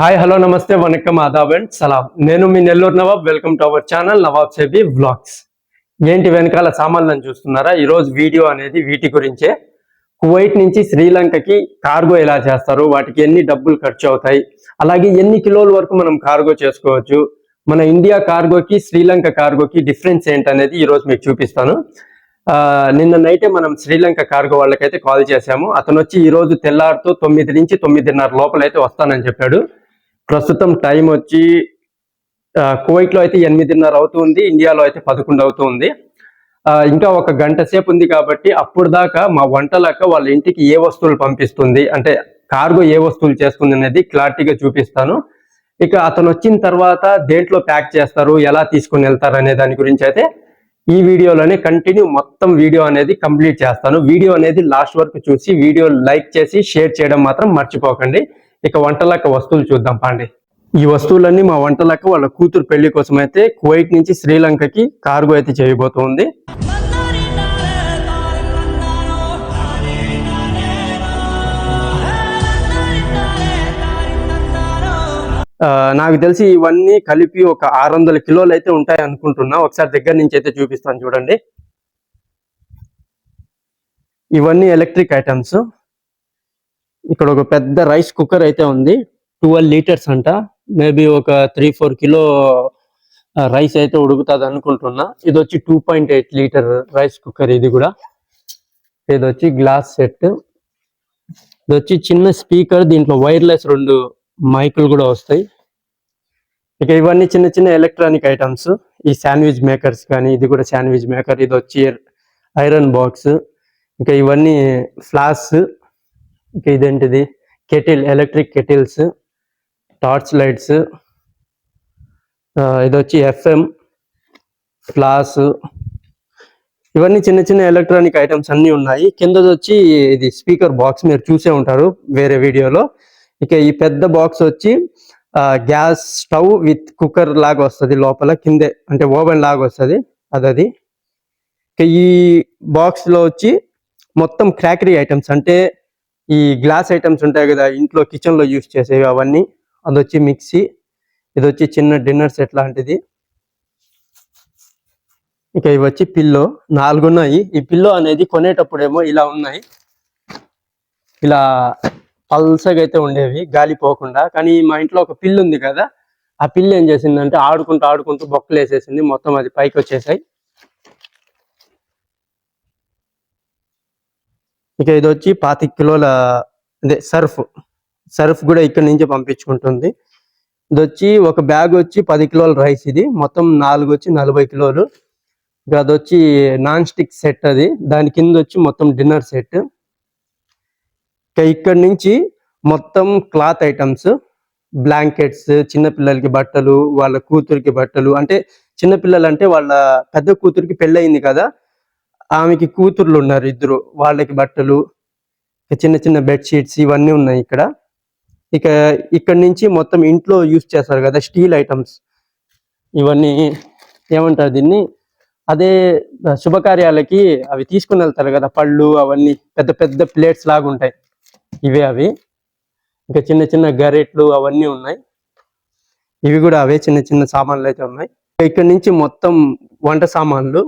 Hi hello నమస్తే vanakkam Aadab and సలాం. నేను మీ Nellore Nawab welcome to our channel Nawab సేబీ vlogs. ఏంటి వెనకాల సామాన్లను చూస్తున్నారా? ఈరోజు వీడియో అనేది వీటి గురించే. కువైట్ నుంచి శ్రీలంకకి కార్గో ఎలా చేస్తారు? వాటికి ఎన్ని డబ్బులు ఖర్చు అవుతాయి? అలాగే ఎన్ని కిలోల వరకు మనం కార్గో చేసుకోవచ్చు? మన ఇండియా కార్గోకి శ్రీలంక కార్గోకి డిఫరెన్స్ ఏంటనేది ఈరోజు మీకు చూపిస్తాను. నిన్న నైటే మనం శ్రీలంక కార్గో వాళ్ళకైతే కాల్ చేశాము. అతను వచ్చి ఈరోజు తెల్లారితో తొమ్మిది నుంచి తొమ్మిదిన్నర లోపలైతే వస్తానని చెప్పాడు. ప్రస్తుతం టైం వచ్చి కువైట్లో కువైట్లో అయితే ఎనిమిదిన్నర అవుతుంది ఇండియాలో అయితే పదకొండు అవుతుంది. ఇంకా ఒక గంట సేపు ఉంది కాబట్టి అప్పుడు దాకా మా వంటలక్క వాళ్ళ ఇంటికి ఏ వస్తువులు పంపిస్తుంది అంటే కార్గో ఏ వస్తువులు చేస్తుంది అనేది క్లారిటీగా చూపిస్తాను. ఇక అతను వచ్చిన తర్వాత దేంట్లో ప్యాక్ చేస్తారు ఎలా తీసుకుని వెళ్తారు అనే దాని గురించి అయితే ఈ వీడియోలోనే కంటిన్యూ మొత్తం వీడియో అనేది కంప్లీట్ చేస్తాను. వీడియో అనేది లాస్ట్ వరకు చూసి వీడియో లైక్ చేసి షేర్ చేయడం మాత్రం మర్చిపోకండి. ఇక వంటలక్క వస్తువులు చూద్దాం పాండి. ఈ వస్తువులన్నీ మా వంటలక్క వాళ్ళ కూతురు పెళ్ళి కోసం అయితే కువైట్ నుంచి శ్రీలంకకి కార్గో అయితే చేయబోతోంది. నాకు తెలిసి ఇవన్నీ కలిపి ఒక ఆరు వందల కిలోలు అయితే ఉంటాయి అనుకుంటున్నా. ఒకసారి దగ్గర నుంచి అయితే చూపిస్తాను చూడండి. ఇవన్నీ ఎలక్ట్రిక్ ఐటమ్స్. ఇక్కడ ఒక పెద్ద రైస్ కుక్కర్ అయితే ఉంది. ట్వెల్వ్ లీటర్స్ అంట. మేబీ ఒక త్రీ ఫోర్ కిలో రైస్ అయితే ఉడుకుతుంది అనుకుంటున్నా. ఇది వచ్చి two point eight litre rice cooker ఇది కూడా. ఇది వచ్చి గ్లాస్ సెట్. ఇది వచ్చి చిన్న స్పీకర్ దీంట్లో వైర్లెస్ రెండు మైకులు కూడా వస్తాయి. ఇక ఇవన్నీ చిన్న చిన్న ఎలక్ట్రానిక్ ఐటమ్స్. ఈ శాండ్విచ్ మేకర్స్ కానీ ఇది కూడా శాండ్విచ్ మేకర్. ఇది వచ్చి ఐరన్ బాక్స్. ఇంకా ఇవన్నీ ఫ్లాస్. ఇక ఇదేంటిది? Kettle electric kettles torch lights ఇది వచ్చి ఎఫ్ఎం ఫ్లాస్ ఇవన్నీ చిన్న చిన్న ఎలక్ట్రానిక్ ఐటమ్స్ అన్ని ఉన్నాయి. కిందది వచ్చి ఇది స్పీకర్ బాక్స్ మీరు చూసే ఉంటారు వేరే వీడియోలో. ఇక ఈ పెద్ద బాక్స్ వచ్చి గ్యాస్ స్టవ్ విత్ కుక్కర్ లాగా వస్తుంది లోపల కిందే అంటే ఓవెన్ లాగా వస్తుంది అది అది ఇక ఈ బాక్స్లో వచ్చి మొత్తం క్రాకరీ ఐటమ్స్ అంటే ఈ గ్లాస్ ఐటమ్స్ ఉంటాయి కదా ఇంట్లో కిచెన్లో యూస్ చేసేవి అవన్నీ. అదొచ్చి మిక్సీ ఇది వచ్చి చిన్న డిన్నర్ సెట్ లాంటిది. ఇక ఇవి వచ్చి పిల్లో నాలుగు ఉన్నాయి. ఈ పిల్లో అనేది కొనేటప్పుడేమో ఇలా ఉన్నాయి. ఇలా పల్సగా అయితే ఉండేవి గాలి పోకుండా. కానీ మా ఇంట్లో ఒక పిల్లు ఉంది కదా ఆ పిల్లు ఏం చేసిందంటే ఆడుకుంటూ ఆడుకుంటూ బొక్కలు వేసేసింది మొత్తం అది పైకి వచ్చేసాయి. ఇక ఇది వచ్చి పాతిక కిలోల అదే సర్ఫ్ సర్ఫ్ కూడా ఇక్కడ నుంచి పంపించుకుంటుంది. ఇది వచ్చి ఒక బ్యాగ్ వచ్చి పది కిలోల రైస్ ఇది. మొత్తం నాలుగు వచ్చి నలభై కిలోలు. ఇక అది వచ్చి నాన్ స్టిక్ సెట్ అది. దాని కింద వచ్చి మొత్తం డిన్నర్ సెట్. ఇక ఇక్కడ నుంచి మొత్తం క్లాత్ ఐటమ్స్ బ్లాంకెట్స్ చిన్నపిల్లలకి బట్టలు వాళ్ళ కూతురికి బట్టలు. అంటే చిన్నపిల్లలు అంటే వాళ్ళ పెద్ద కూతురికి పెళ్ళయింది కదా. ఆమెకి కూతుర్లు ఉన్నారు ఇద్దరు. వాళ్ళకి బట్టలు చిన్న చిన్న బెడ్షీట్స్ ఇవన్నీ ఉన్నాయి ఇక్కడ. ఇక ఇక్కడ నుంచి మొత్తం ఇంట్లో యూస్ చేస్తారు కదా స్టీల్ ఐటమ్స్ ఇవన్నీ ఏమంటారు దీన్ని? అదే శుభకార్యాలకి అవి తీసుకుని వెళ్తారు కదా పళ్ళు అవన్నీ పెద్ద పెద్ద ప్లేట్స్ లాగా ఉంటాయి. ఇవే అవి. ఇంకా చిన్న చిన్న గరెట్లు అవన్నీ ఉన్నాయి. ఇవి కూడా అవే చిన్న చిన్న సామాన్లు అయితే ఉన్నాయి. ఇక్కడ నుంచి మొత్తం వంట సామాన్లు.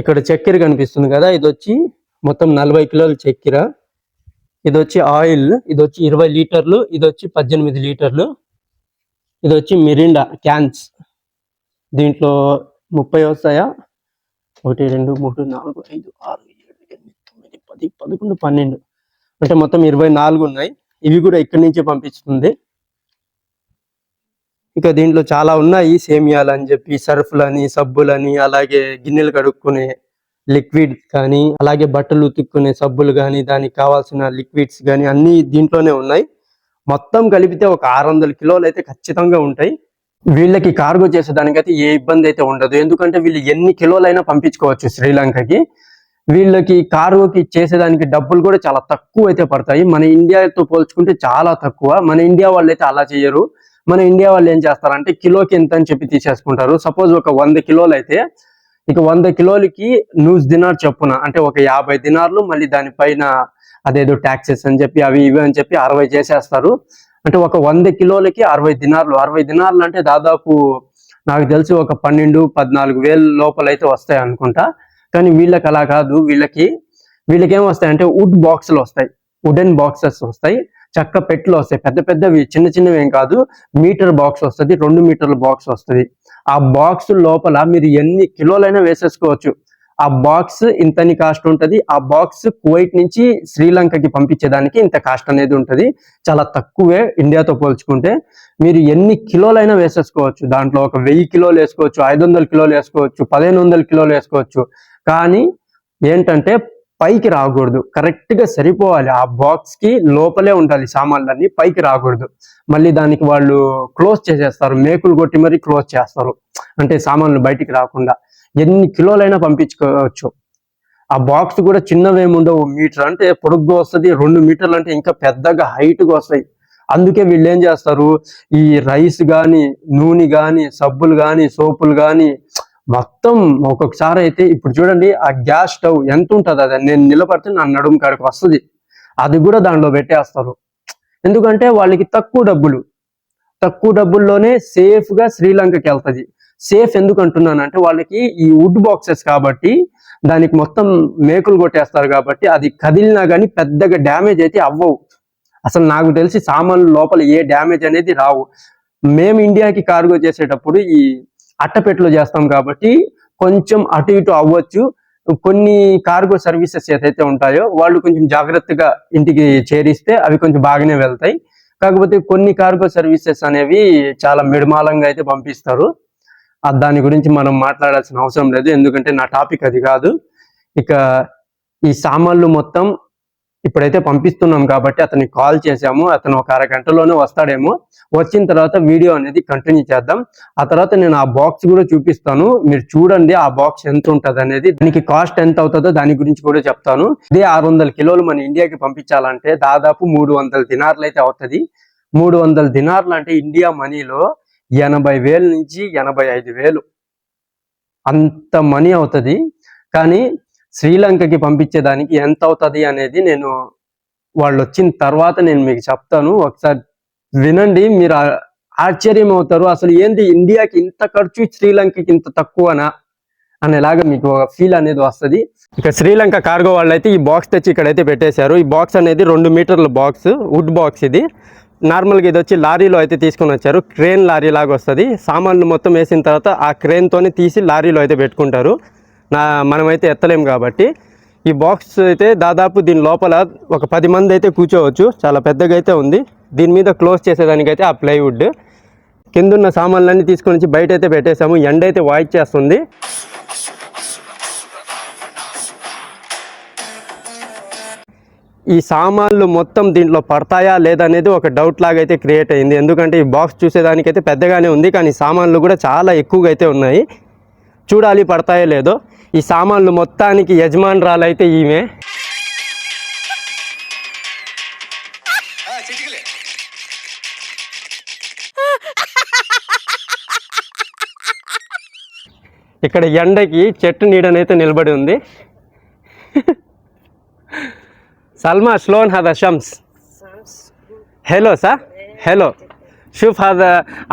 ఇక్కడ చక్కెర కనిపిస్తుంది కదా ఇది వచ్చి మొత్తం నలభై కిలోల చక్కెర. ఇది వచ్చి ఆయిల్ ఇది వచ్చి ఇరవై లీటర్లు ఇది వచ్చి పద్దెనిమిది లీటర్లు. ఇది వచ్చి మిరిండా క్యాన్స్. దీంట్లో ముప్పై వస్తాయా? ఒకటి రెండు మూడు నాలుగు ఐదు ఆరు ఏడు ఎనిమిది తొమ్మిది పది పదకొండు పన్నెండు. అంటే మొత్తం ఇరవై నాలుగు ఉన్నాయి. ఇవి కూడా ఇక్కడి నుంచే పంపిస్తుంది. ఇక దీంట్లో చాలా ఉన్నాయి. సేమియాలు అని చెప్పి సర్ఫ్లని సబ్బులని అలాగే గిన్నెలు కడుక్కునే లిక్విడ్ కానీ అలాగే బట్టలు ఉతుక్కునే సబ్బులు కానీ దానికి కావాల్సిన లిక్విడ్స్ కానీ అన్ని దీంట్లోనే ఉన్నాయి. మొత్తం కలిపితే ఒక ఆరు వందల కిలోలు అయితే ఖచ్చితంగా ఉంటాయి. వీళ్ళకి కార్గో చేసేదానికైతే ఏ ఇబ్బంది అయితే ఉండదు. ఎందుకంటే వీళ్ళు ఎన్ని కిలోలైనా పంపించుకోవచ్చు శ్రీలంకకి. వీళ్ళకి కార్గోకి చేసేదానికి డబ్బులు కూడా చాలా తక్కువ అయితే పడతాయి. మన ఇండియాతో పోల్చుకుంటే చాలా తక్కువ. మన ఇండియా వాళ్ళు అయితే అలా చేయరు. మన ఇండియా వాళ్ళు ఏం చేస్తారంటే కిలోకి ఎంత అని చెప్పి తీసేసుకుంటారు. సపోజ్ ఒక వంద కిలోలు అయితే ఇక వంద కిలోలకి న్యూస్ దినార్ చొప్పున అంటే ఒక యాభై దినార్లు మళ్ళీ దానిపైన అదేదో ట్యాక్సెస్ అని చెప్పి అవి ఇవి అని చెప్పి అరవై చేసేస్తారు. అంటే ఒక వంద కిలోలకి అరవై దినార్లు. అరవై దినార్లు అంటే దాదాపు నాకు తెలిసి ఒక పన్నెండు పద్నాలుగు వేల లోపల అయితే వస్తాయి అనుకుంటా. కానీ వీళ్ళకి అలా కాదు. వీళ్ళకి వీళ్ళకి ఏం వస్తాయంటే వుడ్ బాక్సులు వస్తాయి. వుడెన్ బాక్సెస్ వస్తాయి. చెక్క పెట్లు వస్తాయి. పెద్ద పెద్దవి చిన్న చిన్నవి ఏం కాదు. మీటర్ బాక్స్ వస్తుంది రెండు మీటర్ల బాక్స్ వస్తుంది. ఆ బాక్స్ లోపల మీరు ఎన్ని కిలోలైనా వేసేసుకోవచ్చు. ఆ బాక్స్ ఇంతని కాస్ట్ ఉంటుంది. ఆ బాక్స్ కువైట్ నుంచి శ్రీలంకకి పంపించేదానికి ఇంత కాస్ట్ అనేది ఉంటుంది. చాలా తక్కువే ఇండియాతో పోల్చుకుంటే. మీరు ఎన్ని కిలోలైనా వేసేసుకోవచ్చు. దాంట్లో ఒక వెయ్యి కిలోలు వేసుకోవచ్చు ఐదు వందల కిలోలు వేసుకోవచ్చు పదిహేను వందల కిలోలు వేసుకోవచ్చు. కానీ ఏంటంటే పైకి రాకూడదు. కరెక్ట్గా సరిపోవాలి. ఆ బాక్స్కి లోపలే ఉండాలి సామాన్లన్నీ పైకి రాకూడదు. మళ్ళీ దానికి వాళ్ళు క్లోజ్ చేసేస్తారు. మేకులు కొట్టి మరీ క్లోజ్ చేస్తారు. అంటే సామాన్లు బయటికి రాకుండా. ఎన్ని కిలోలైనా పంపించుకోవచ్చు. ఆ బాక్స్ కూడా చిన్నవేముండవు. మీటర్ అంటే పొడుగ్గా వస్తుంది రెండు మీటర్లు అంటే ఇంకా పెద్దగా హైట్గా వస్తాయి. అందుకే వీళ్ళు ఏం చేస్తారు? ఈ రైస్ కానీ నూనె కానీ సబ్బులు కానీ సోపులు కానీ మొత్తం ఒక్కొక్కసారి అయితే ఇప్పుడు చూడండి ఆ గ్యాస్ స్టవ్ ఎంత ఉంటుంది? అది నేను నిలబడితే నా నడుము కాడికి వస్తుంది. అది కూడా దానిలో పెట్టేస్తారు. ఎందుకంటే వాళ్ళకి తక్కువ డబ్బులు. తక్కువ డబ్బుల్లోనే సేఫ్గా శ్రీలంకకి వెళ్తుంది. సేఫ్ ఎందుకు అంటున్నానంటే వాళ్ళకి ఈ వుడ్ బాక్సెస్ కాబట్టి దానికి మొత్తం మేకులు కొట్టేస్తారు కాబట్టి అది కదిలినా కానీ పెద్దగా డ్యామేజ్ అయితే అవ్వవు. అసలు నాకు తెలిసి సామాన్లు లోపల ఏ డ్యామేజ్ అనేది రావు. మేము ఇండియాకి కార్గో చేసేటప్పుడు ఈ అట్టపెట్టెలు చేస్తాం కాబట్టి కొంచెం అటు ఇటు అవ్వచ్చు. కొన్ని కార్గో సర్వీసెస్ ఏదైతే ఉంటాయో వాళ్ళు కొంచెం జాగ్రత్తగా ఇంటికి చేరిస్తే అవి కొంచెం బాగానే వెళ్తాయి. కాకపోతే కొన్ని కార్గో సర్వీసెస్ అనేవి చాలా మిడమాలంగా అయితే పంపిస్తారు. దాని గురించి మనం మాట్లాడాల్సిన అవసరం లేదు. ఎందుకంటే నా టాపిక్ అది కాదు. ఇక ఈ సామాన్లు మొత్తం ఇప్పుడైతే పంపిస్తున్నాం కాబట్టి అతనికి కాల్ చేశాము. అతను ఒక అరగంటలోనే వస్తాడేమో. వచ్చిన తర్వాత వీడియో అనేది కంటిన్యూ చేద్దాం. ఆ తర్వాత నేను ఆ బాక్స్ కూడా చూపిస్తాను. మీరు చూడండి ఆ బాక్స్ ఎంత ఉంటుంది అనేది. దానికి కాస్ట్ ఎంత అవుతుందో దాని గురించి కూడా చెప్తాను. ఇదే ఆరు వందల కిలోలు మన ఇండియాకి పంపించాలంటే దాదాపు మూడు వందల దినార్లు అయితే అవుతుంది. మూడు వందల దినార్లు అంటే ఇండియా మనీలో ఎనభై వేల నుంచి ఎనభై ఐదు వేలు. అంత మనీ అవుతుంది. కానీ శ్రీలంకకి పంపించేదానికి ఎంత అవుతుంది అనేది నేను వాళ్ళు వచ్చిన తర్వాత నేను మీకు చెప్తాను. ఒకసారి వినండి మీరు ఆశ్చర్యం అవుతారు. అసలు ఏంది ఇండియాకి ఇంత ఖర్చు శ్రీలంకకి ఇంత తక్కువనా అనేలాగా మీకు ఒక ఫీల్ అనేది వస్తుంది. ఇక శ్రీలంక కార్గో వాళ్ళు అయితే ఈ బాక్స్ తెచ్చి ఇక్కడైతే పెట్టేశారు. ఈ బాక్స్ అనేది రెండు మీటర్ల బాక్స్ వుడ్ బాక్స్ ఇది. నార్మల్గా ఇది వచ్చి లారీలో అయితే తీసుకొని వచ్చారు. క్రేన్ లారీ లాగా వస్తుంది. సామాన్లు మొత్తం వేసిన తర్వాత ఆ క్రేన్తోనే తీసి లారీలో అయితే పెట్టుకుంటారు. నా మనమైతే ఎత్తలేం కాబట్టి ఈ బాక్స్ అయితే దాదాపు దీని లోపల ఒక పది మంది అయితే కూర్చోవచ్చు. చాలా పెద్దగా అయితే ఉంది. దీని మీద క్లోజ్ చేసేదానికైతే ఆ ప్లైవుడ్ కిందున్న సామాన్లన్నీ తీసుకొని వచ్చి బయట అయితే పెట్టేశాము. ఎండ అయితే వాయిస్ చేస్తుంది. ఈ సామాన్లు మొత్తం దీంట్లో పడతాయా లేదనేది ఒక డౌట్ లాగా అయితే క్రియేట్ అయింది. ఎందుకంటే ఈ బాక్స్ చూసేదానికైతే పెద్దగానే ఉంది. కానీ సామాన్లు కూడా చాలా ఎక్కువగా అయితే ఉన్నాయి. చూడాలి పడతాయో లేదో. ఈ సామాన్లు మొత్తానికి యజమానురాలు అయితే ఈమె. ఇక్కడ ఎండకి చెట్టు నీడనైతే నిలబడి ఉంది. సల్మా స్లోన్ హద షమ్స్. Hello sir. హలో. షూఫ్ హద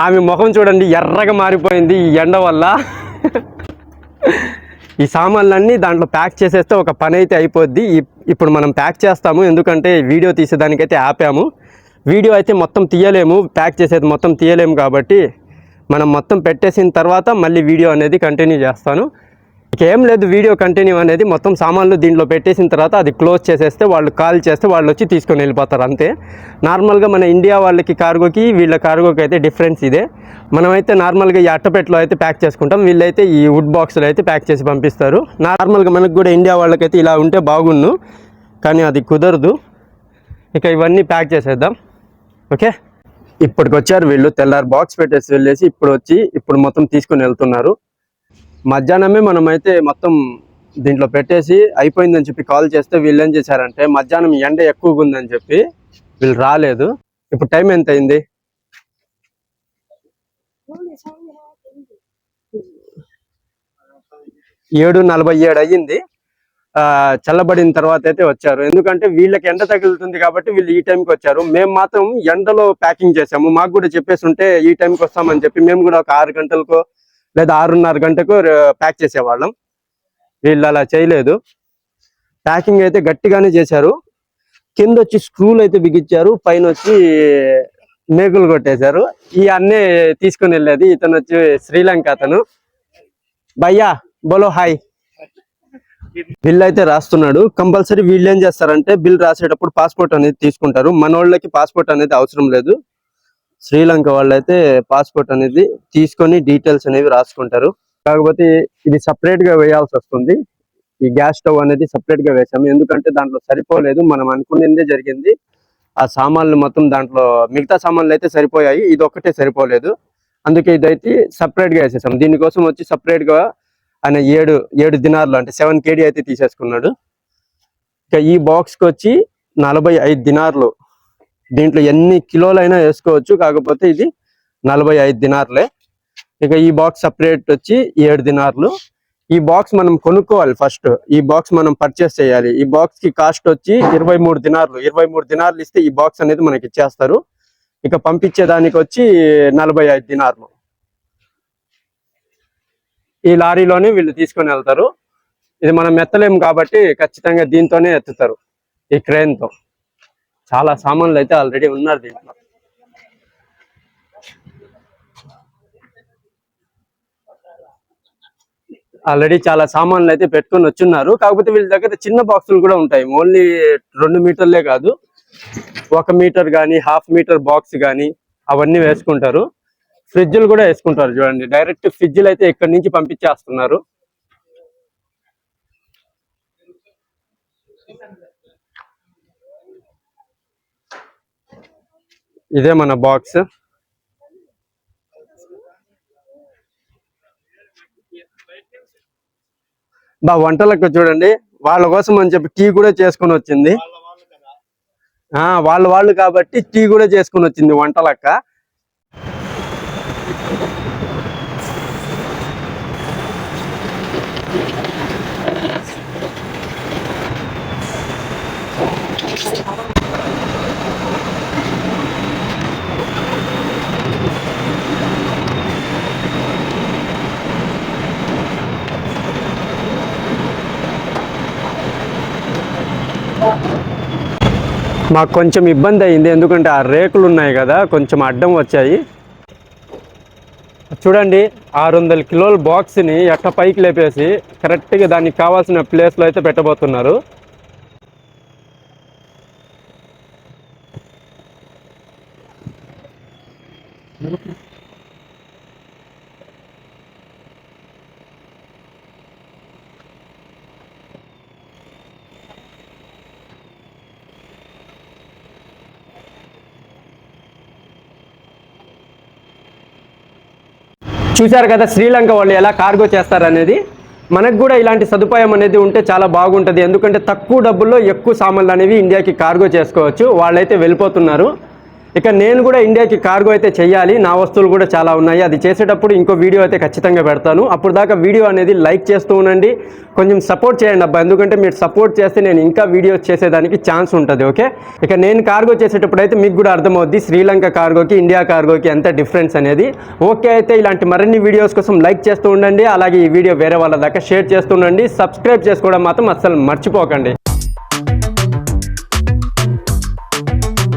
ఆమె ముఖం చూడండి ఎర్రగా మారిపోయింది ఈ ఎండ వల్ల. ఈ సామాన్లన్నీ దాంట్లో ప్యాక్ చేసేస్తే ఒక పని అయితే అయిపోద్ది. ఇప్పుడు మనం ప్యాక్ చేస్తాము. ఎందుకంటే వీడియో తీసేదానికైతే ఆపాము. వీడియో అయితే మొత్తం తీయలేము. ప్యాక్ చేసేది మొత్తం తీయలేము కాబట్టి మనం మొత్తం పెట్టేసిన తర్వాత మళ్ళీ వీడియో అనేది కంటిన్యూ చేస్తాను. ఇంకేం లేదు వీడియో కంటిన్యూ అనేది మొత్తం సామాన్లు దీంట్లో పెట్టేసిన తర్వాత అది క్లోజ్ చేసేస్తే వాళ్ళు కాల్ చేస్తే వాళ్ళు వచ్చి తీసుకొని వెళ్ళిపోతారు అంతే. నార్మల్గా మన ఇండియా వాళ్ళకి కార్గోకి వీళ్ళ కార్గోకి అయితే డిఫరెన్స్ ఇదే. మనమైతే నార్మల్గా ఈ అట్టపెట్టలో అయితే ప్యాక్ చేసుకుంటాం. వీళ్ళైతే ఈ వుడ్ బాక్స్లో అయితే ప్యాక్ చేసి పంపిస్తారు. నార్మల్గా మనకు కూడా ఇండియా వాళ్ళకైతే ఇలా ఉంటే బాగుండు కానీ అది కుదరదు. ఇక ఇవన్నీ ప్యాక్ చేసేద్దాం. ఓకే? ఇప్పటికి వచ్చారు వీళ్ళు తెల్లారి బాక్స్ పెట్టేసి వెళ్ళేసి ఇప్పుడు వచ్చి ఇప్పుడు మొత్తం తీసుకొని వెళ్తున్నారు. మధ్యాహ్నమే మనమైతే మొత్తం దీంట్లో పెట్టేసి అయిపోయిందని చెప్పి కాల్ చేస్తే వీళ్ళు ఏం చేశారంటే మధ్యాహ్నం ఎండ ఎక్కువగా ఉందని చెప్పి వీళ్ళు రాలేదు. ఇప్పుడు టైం ఎంత అయింది ఏడు నలభై ఏడు అయ్యింది. చల్లబడిన తర్వాత అయితే వచ్చారు. ఎందుకంటే వీళ్ళకి ఎండ తగులుతుంది కాబట్టి వీళ్ళు ఈ టైంకి వచ్చారు. మేము మాత్రం ఎండలో ప్యాకింగ్ చేసాము మాకు కూడా చెప్పేసి ఉంటే ఈ టైంకి వస్తామని చెప్పి మేము కూడా ఒక ఆరు గంటలకు లేదా ఆరున్నర గంటకు ప్యాక్ చేసేవాళ్ళం. వీళ్ళు అలా చేయలేదు. ప్యాకింగ్ అయితే గట్టిగానే చేశారు. కింద వచ్చి స్క్రూలు అయితే బిగించారు పైన వచ్చి మేకులు కొట్టేశారు. ఈ అన్నే తీసుకుని వెళ్ళేది ఇతను వచ్చి శ్రీలంక అతను. భయ్యా బోలో హాయ్. బిల్ అయితే రాస్తున్నాడు. కంపల్సరీ వీళ్ళు ఏం చేస్తారంటే బిల్ రాసేటప్పుడు పాస్పోర్ట్ అనేది తీసుకుంటారు. మన వాళ్ళకి పాస్పోర్ట్ అనేది అవసరం లేదు. శ్రీలంక వాళ్ళైతే పాస్పోర్ట్ అనేది తీసుకొని డీటెయిల్స్ అనేవి రాసుకుంటారు. కాకపోతే ఇది సపరేట్గా వేయాల్సి వస్తుంది. ఈ గ్యాస్ స్టవ్ అనేది సపరేట్గా వేసాము. ఎందుకంటే దాంట్లో సరిపోలేదు. మనం అనుకున్నదే జరిగింది. ఆ సామాన్లు మొత్తం దాంట్లో మిగతా సామాన్లు అయితే సరిపోయాయి. ఇది ఒక్కటే సరిపోలేదు. అందుకే ఇదైతే సపరేట్గా వేసేసాం దీనికోసం వచ్చి సపరేట్గా ఆయన ఏడు ఏడు దినార్లు అంటే సెవెన్ కేడీ అయితే తీసేసుకున్నాడు. ఇక ఈ బాక్స్కి వచ్చి నలభై ఐదు దినార్లు దీంట్లో ఎన్ని కిలోలైనా వేసుకోవచ్చు. కాకపోతే ఇది నలభై ఐదు దినార్లే. ఇక ఈ బాక్స్ సపరేట్ వచ్చి ఏడు దినార్లు. ఈ బాక్స్ మనం కొనుక్కోవాలి ఫస్ట్. ఈ బాక్స్ మనం పర్చేస్ చేయాలి. ఈ బాక్స్కి కాస్ట్ వచ్చి ఇరవై మూడు దినార్లు. ఇరవై మూడు దినార్లు ఇస్తే ఈ బాక్స్ అనేది మనకి ఇచ్చేస్తారు. ఇక పంపించేదానికి వచ్చి నలభై ఐదు దినార్లు. ఈ లారీలోనే వీళ్ళు తీసుకొని వెళ్తారు. ఇది మనం ఎత్తలేము కాబట్టి ఖచ్చితంగా దీంతోనే ఎత్తుతారు. ఈ క్రేన్తో చాలా సామాన్లు అయితే ఆల్రెడీ ఉన్నారు దీంట్లో. ఆల్రెడీ చాలా సామాన్లు అయితే పెట్టుకొని వచ్చున్నారు. కాకపోతే వీళ్ళ దగ్గర చిన్న బాక్సులు కూడా ఉంటాయి. ఓన్లీ రెండు మీటర్లే కాదు. ఒక మీటర్ కానీ హాఫ్ మీటర్ బాక్స్ కానీ అవన్నీ వేసుకుంటారు. ఫ్రిడ్జ్లు కూడా వేసుకుంటారు చూడండి. డైరెక్ట్ ఫ్రిడ్జ్లు అయితే ఇక్కడి నుంచి పంపించేస్తున్నారు. ఇదే మన బాక్స్ బా వంటలకు చూడండి. వాళ్ళ కోసం అని చెప్పి టీ కూడా చేసుకుని వచ్చింది. వాళ్ళు వాళ్ళు కాబట్టి టీ కూడా చేసుకుని వచ్చింది వంటలక్క. మాకు కొంచెం ఇబ్బంది అయింది. ఎందుకంటే ఆ రేకులు ఉన్నాయి కదా కొంచెం అడ్డం వచ్చాయి. చూడండి ఆరు వందల కిలోల బాక్స్ని ఎట్ట పైకి లేపేసి కరెక్ట్గా దానికి కావాల్సిన ప్లేస్లో అయితే పెట్టబోతున్నారు. చూశారు కదా శ్రీలంక వాళ్ళు ఎలా కార్గో చేస్తారనేది? మనకు కూడా ఇలాంటి సదుపాయం అనేది ఉంటే చాలా బాగుంటుంది. ఎందుకంటే తక్కువ డబ్బుల్లో ఎక్కువ సామాన్లు అనేవి ఇండియాకి కార్గో చేసుకోవచ్చు. వాళ్ళైతే వెళ్ళిపోతున్నారు. ఇక నేను కూడా ఇండియాకి కార్గో అయితే చేయాలి. నా వస్తువులు కూడా చాలా ఉన్నాయి. అది చేసేటప్పుడు ఇంకో వీడియో అయితే ఖచ్చితంగా పెడతాను. అప్పుడు దాకా వీడియో అనేది లైక్ చేస్తూ ఉండండి. కొంచెం సపోర్ట్ చేయండి అబ్బా. ఎందుకంటే మీరు సపోర్ట్ చేస్తే నేను ఇంకా వీడియోస్ చేసేదానికి ఛాన్స్ ఉంటుంది ఓకే ఇక నేను కార్గో చేసేటప్పుడు అయితే మీకు కూడా అర్థమవుద్ది. శ్రీలంక కార్గోకి ఇండియా కార్గోకి ఎంత డిఫరెన్స్ అనేది. ఓకే అయితే ఇలాంటి మరిన్ని వీడియోస్ కోసం లైక్ చేస్తూ ఉండండి. అలాగే ఈ వీడియో వేరే వాళ్ళ దాకా షేర్ చేస్తూ ఉండండి. సబ్స్క్రైబ్ చేసుకోవడం మాత్రం అస్సలు మర్చిపోకండి.